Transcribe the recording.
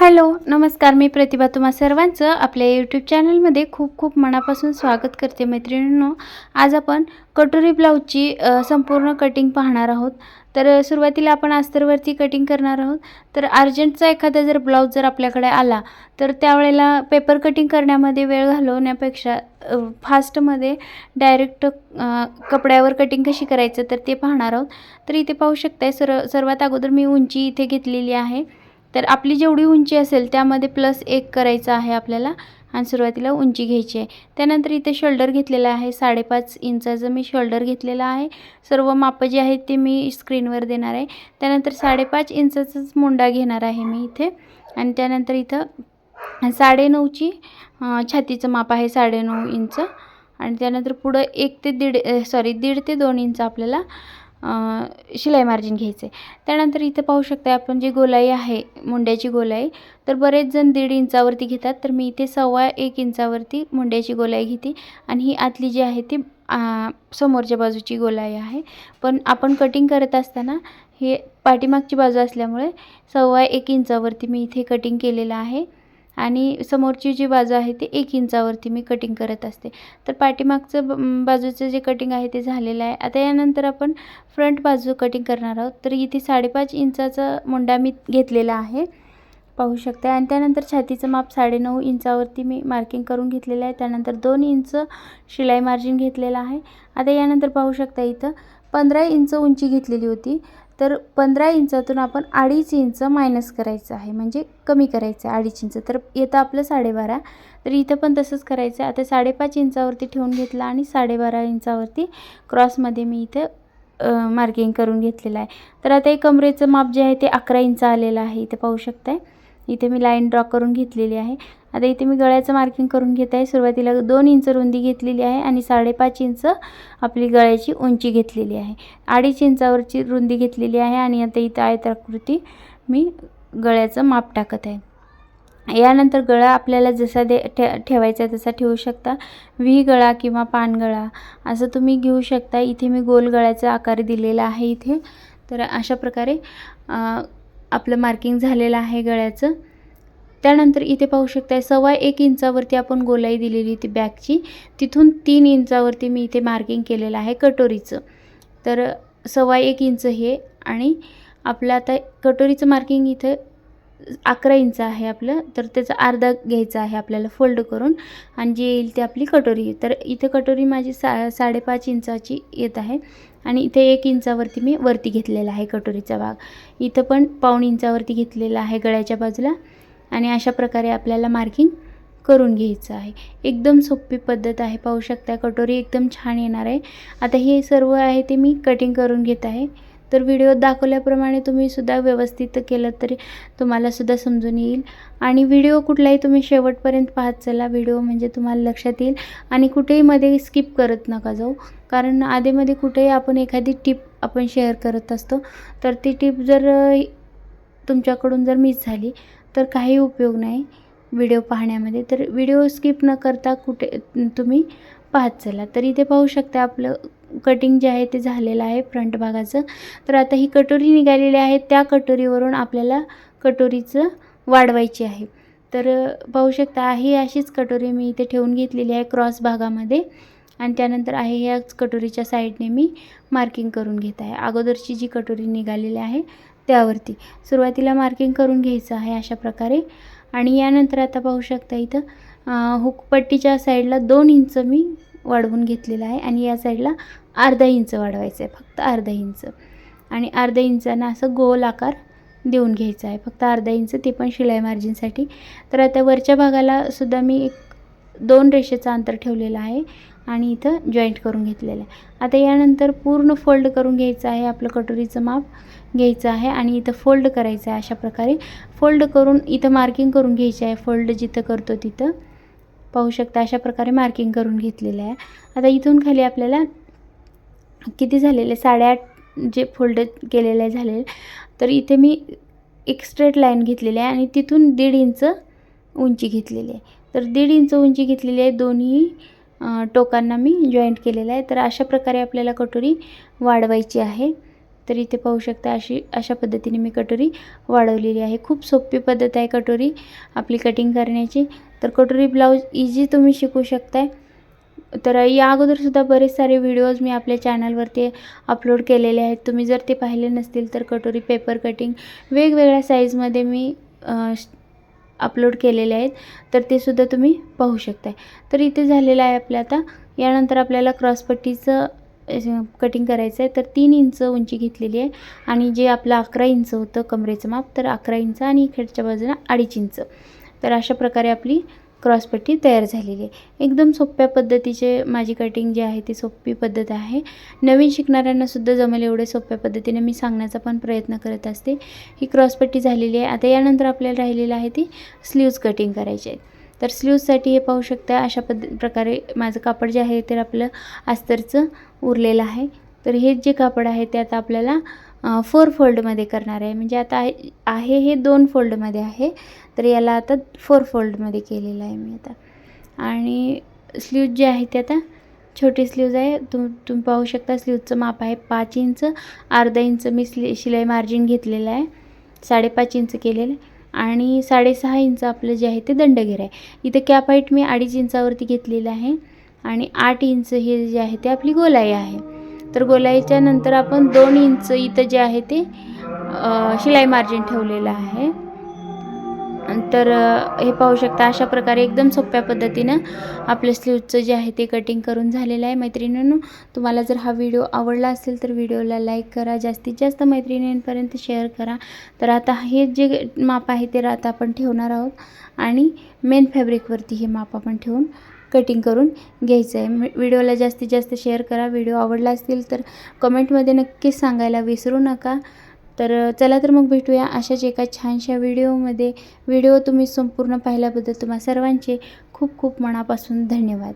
Hello नमस्कार मी प्रतिभा तुम्हा सर्वांचं आपल्या यूट्यूब चॅनलमध्ये खूप खूप मनापासून स्वागत करते मैत्रिणींनो. आज आपण कटोरी ब्लाऊजची संपूर्ण कटिंग पाहणार आहोत. तर सुरुवातीला आपण अस्तरवरती कटिंग करणार आहोत. तर अर्जंटचा एखादा जर ब्लाऊज जर आपल्याकडे आला तर त्यावेळेला पेपर कटिंग करण्यामध्ये वेळ घालवण्यापेक्षा फास्टमध्ये डायरेक्ट कपड्यावर कटिंग कशी करायचं तर ते पाहणार आहोत. तर इथे पाहू शकताय सर सर्वात अगोदर मी उंची इथे घेतलेली आहे. तर आपली जेवढी उंची असेल त्यामध्ये प्लस एक करायचं आहे आपल्याला आणि सुरुवातीला उंची घ्यायची आहे. त्यानंतर इथे शोल्डर घेतलेला आहे साडेपाच इंचाचं मी शोल्डर घेतलेलं आहे. सर्व मापं जे आहेत ते मी स्क्रीनवर देणार आहे. त्यानंतर साडेपाच इंचाचाच मुंडा घेणार आहे मी इथे. आणि त्यानंतर इथं साडेनऊची छातीचं माप आहे साडेनऊ इंच. आणि त्यानंतर पुढं एक ते दीड सॉरी दीड ते दोन इंच आपल्याला शिलाई मार्जिन घ्यायचं. आहे त्यानंतर इथं पाहू शकता आपण जी गोलाई आहे मुंड्याची गोलाई तर बरेच जण दीड इंचावरती घेतात. तर मी इथे सव्वा एक इंचावरती मुंड्याची गोलाई घेते आणि ही आतली जी आहे ती समोरच्या बाजूची गोलाई आहे. पण आपण कटिंग करत असताना हे पाठीमागची बाजू असल्यामुळे सव्वा एक इंचावरती मी इथे कटिंग केलेलं आहे. आणि समोरची जी बाजू आहे ती एक इंचावरती मी कटिंग करत असते. तर पाठीमागचं बाजूचं जे कटिंग आहे ते झालेलं आहे. आता यानंतर आपण फ्रंट बाजू कटिंग करणार आहोत. तर इथे साडेपाच इंचाचा मुंडा मी घेतलेला आहे. पाहू शकता. आणि त्यानंतर छातीचं माप साडेनऊ इंचावरती मी मार्किंग करून घेतलेलं आहे. त्यानंतर दोन इंच शिलाई मार्जिन घेतलेलं आहे. आता यानंतर पाहू शकता इथं पंधरा इंच उंची घेतलेली होती. तर पंधरा इंचातून आपण अडीच इंच मायनस करायचं आहे. म्हणजे कमी करायचं आहे अडीच इंच. तर येतं आपलं साडेबारा. तर इथं पण तसंच करायचं आहे. आता साडेपाच इंचावरती ठेवून घेतला आणि साडेबारा इंचावरती क्रॉसमध्ये मी इथं मार्किंग करून घेतलेलं आहे. तर आता हे कमरेचं माप जे आहे ते अकरा इंच आलेलं आहे. इथे पाहू शकताय. इथे मी लाईन ड्रॉ करून घेतलेली आहे. आता इथे मी गळ्याचं मार्किंग करून घेत आहे. सुरुवातीला दोन इंच रुंदी घेतलेली आहे आणि साडेपाच इंच आपली गळ्याची उंची घेतलेली आहे. अडीच इंचावरची रुंदी घेतलेली आहे आणि आता इथं आयताकृती मी गळ्याचं माप टाकत आहे. यानंतर गळा आपल्याला जसा दे ठे ठेवायचा आहे तसा ठेवू शकता. व्ही गळा किंवा पानगळा असं तुम्ही घेऊ शकता. इथे मी गोल गळ्याचा आकार दिलेला आहे इथे. तर अशा प्रकारे आपलं मार्किंग झालेलं आहे गळ्याचं. त्यानंतर इथे पाहू शकताय सव्वा एक इंचावरती आपण गोलाई दिलेली होती बॅगची. तिथून तीन इंचावरती मी इथे मार्किंग केलेलं आहे कटोरीचं. तर सव्वा एक इंच हे आणि आपलं आता कटोरीचं मार्किंग इथं अकरा इंच आहे आपलं. तर त्याचा अर्धा घ्यायचा आहे आपल्याला फोल्ड करून आणि जे येईल ती आपली कटोरी. तर इथं कटोरी माझी सा साडेपाच इंचाची येत आहे आणि इथे एक इंचावरती मी वरती घेतलेला आहे कटोरीचा भाग. इथं पण पाऊण इंचावरती घेतलेला आहे गळ्याच्या बाजूला. आणि अशा प्रकारे आपल्याला मार्किंग करून घ्यायचं आहे. एकदम सोपी पद्धत आहे. पाहू शकता कटोरी एकदम छान येणार आहे. आता हे सर्व आहे ते मी कटिंग करून घेत आहे. तर व्हिडिओ दाखवल्याप्रमाणे तुम्ही सुद्धा व्यवस्थित केलं तरी तुम्हाला सुद्धा समजून येईल. आणि व्हिडिओ कुठलाही तुम्ही शेवटपर्यंत पाहत चला. व्हिडिओ म्हणजे तुम्हाला लक्षात येईल. आणि कुठेही मध्ये स्किप करत नका जाऊ. कारण आधीमध्ये कुठेही आपण एखादी टिप आपण शेअर करत असतो. तर ती टिप जर तुमच्याकडून जर मिस झाली तर काही उपयोग नाही व्हिडिओ पाहण्यामध्ये. तर व्हिडिओ स्किप न करता कुठे तुम्ही पाहत चला. तर इथे पाहू शकता आपलं कटिंग जे आहे ते झालेलं आहे फ्रंट भागाचं. तर आता ही कटोरी निघालेली आहे. त्या कटोरीवरून आपल्याला कटोरीचं वाढवायची आहे. तर पाहू शकता ही अशीच कटोरी मी इथे ठेवून घेतलेली आहे क्रॉस भागामध्ये. आणि त्यानंतर आहे याच कटोरीच्या साईडने मी मार्किंग करून घेत आहे. अगोदरची जी कटोरी निघालेली आहे त्यावरती. सुरुवातीला मार्किंग करून घ्यायचं आहे अशा प्रकारे. आणि यानंतर आता पाहू शकता इथं हुकपट्टीच्या साईडला दोन इंच मी वाढवून घेतलेलं आहे. आणि या साईडला अर्धा इंच वाढवायचं आहे. फक्त अर्धा इंच आणि अर्धा इंचानं असं गोल आकार देऊन घ्यायचा आहे. फक्त अर्धा इंच ते पण शिलाई मार्जिनसाठी तर आता वरच्या भागाला सुद्धा मी एक दोन रेषेचं अंतर ठेवलेलं आहे. आणि इथं जॉईंट करून घेतलेलं आहे. आता यानंतर पूर्ण फोल्ड करून घ्यायचं आहे आपलं कटोरीचं माप घ्यायचं आहे आणि इथं फोल्ड करायचं आहे अशा प्रकारे. फोल्ड करून इथं मार्किंग करून घ्यायची आहे. फोल्ड जिथं करतो तिथं. पाहू शकता अशा प्रकारे मार्किंग करून घेतलेलं आहे. आता इथून खाली आपल्याला किती झालेले? साडेआठ जे फोल्ड केलेलं आहे झालेलं. तर इथे मी एक स्ट्रेट लाईन घेतलेली आहे आणि तिथून दीड इंच उंची घेतलेली आहे. तर दीड इंच उंची घेतलेली आहे दोन्ही टोकांना मी जॉईंट केलेलं आहे. तर अशा प्रकारे आपल्याला कटोरी वाढवायची आहे. तर इथे पाहू शकता अशी अशा पद्धतीने मी कटोरी वाढवलेली आहे. खूप सोपी पद्धत आहे कटोरी आपली कटिंग करण्याची. तर कटोरी ब्लाऊज इझी तुम्ही शिकू शकताय. तर या अगोदरसुद्धा बरेच सारे व्हिडिओज मी आपल्या चॅनलवरती अपलोड केलेले आहेत. तुम्ही जर ते पाहिले नसतील तर कटोरी पेपर कटिंग वेगवेगळ्या साईजमध्ये मी अपलोड केलेले आहेत तर ते सुद्धा तुम्ही पाहू शकताय. तर इथे झालेलं आहे आपलं आता. यानंतर आपल्याला क्रॉसपट्टीचं कटिंग करायचं आहे तर तीन इंच उंची घेतलेली आहे. आणि जे आपलं अकरा इंच होतं कमरेचं माप तर अकरा इंच आणि इकडच्या बाजूला अडीच इंच. तर अशा प्रकारे आपली क्रॉसपट्टी तयार झालेली आहे. एकदम सोप्या पद्धतीचे माझी कटिंग जी आहे ती सोपी पद्धत आहे. नवीन शिकणाऱ्यांनासुद्धा जमेल एवढे सोप्या पद्धतीने मी सांगण्याचा पण प्रयत्न करत असते. ही क्रॉसपट्टी झालेली आहे. आता यानंतर आपल्याला राहिलेलं आहे ती स्लीव्ज कटिंग करायची आहे. तर स्लीव्जसाठी हे पाहू शकता अशा पद्ध प्रकारे माझं कापड जे आहे ते आपलं अस्तरचं उरलेलं आहे. तर हे जे कापड आहे ते आता आपल्याला फोर फोल्डमध्ये करणार आहे. म्हणजे आता आहे हे दोन फोल्डमध्ये आहे. तर याला आता फोर फोल्डमध्ये केलेलं आहे मी आता. आणि स्लीव्ज जे आहे ते आता छोटी स्लीव्ज आहे. तुम तुम्ही पाहू शकता स्लीवचं माप आहे पाच इंच. अर्धा इंच मी स्ली शिलाई मार्जिन घेतलेलं आहे. साडेपाच इंच केलेलं आहे. आणि साडेसहा इंच आपलं जे आहे ते दंडघेर आहे. इथं कॅप हाईट मी अडीच इंचावरती घेतलेलं आहे. आणि आठ इंच हे जे आहे ते आपली गोलाई आहे. तर गोलाईच्या नंतर आपण दोन इंच इथं जे आहे ते शिलाई मार्जिन ठेवलेलं आहे. तर हे पाहू शकता अशा प्रकारे एकदम सोप्या पद्धतीनं आपल्या स्लीवचं जे आहे ते कटिंग करून झालेलं आहे. मैत्रिणींनो तुम्हाला जर हा व्हिडिओ आवडला असेल तर व्हिडिओला लाईक करा जास्तीत जास्त मैत्रिणींपर्यंत शेअर करा. तर आता हे जे माप आहे ते आता आपण ठेवणार आहोत आणि मेन फॅब्रिकवरती हे माप आपण ठेवून कटिंग करून घ्यायचं आहे. व्हिडिओला जास्तीत जास्त शेअर करा. व्हिडिओ आवडला असतील तर कमेंटमध्ये नक्कीच सांगायला विसरू नका. तर चला तर मग भेटूया अशाच एका छानशा व्हिडिओमध्ये. व्हिडिओ तुम्ही संपूर्ण पाहिल्याबद्दल तुम्हा सर्वांचे खूप खूप मनापासून धन्यवाद.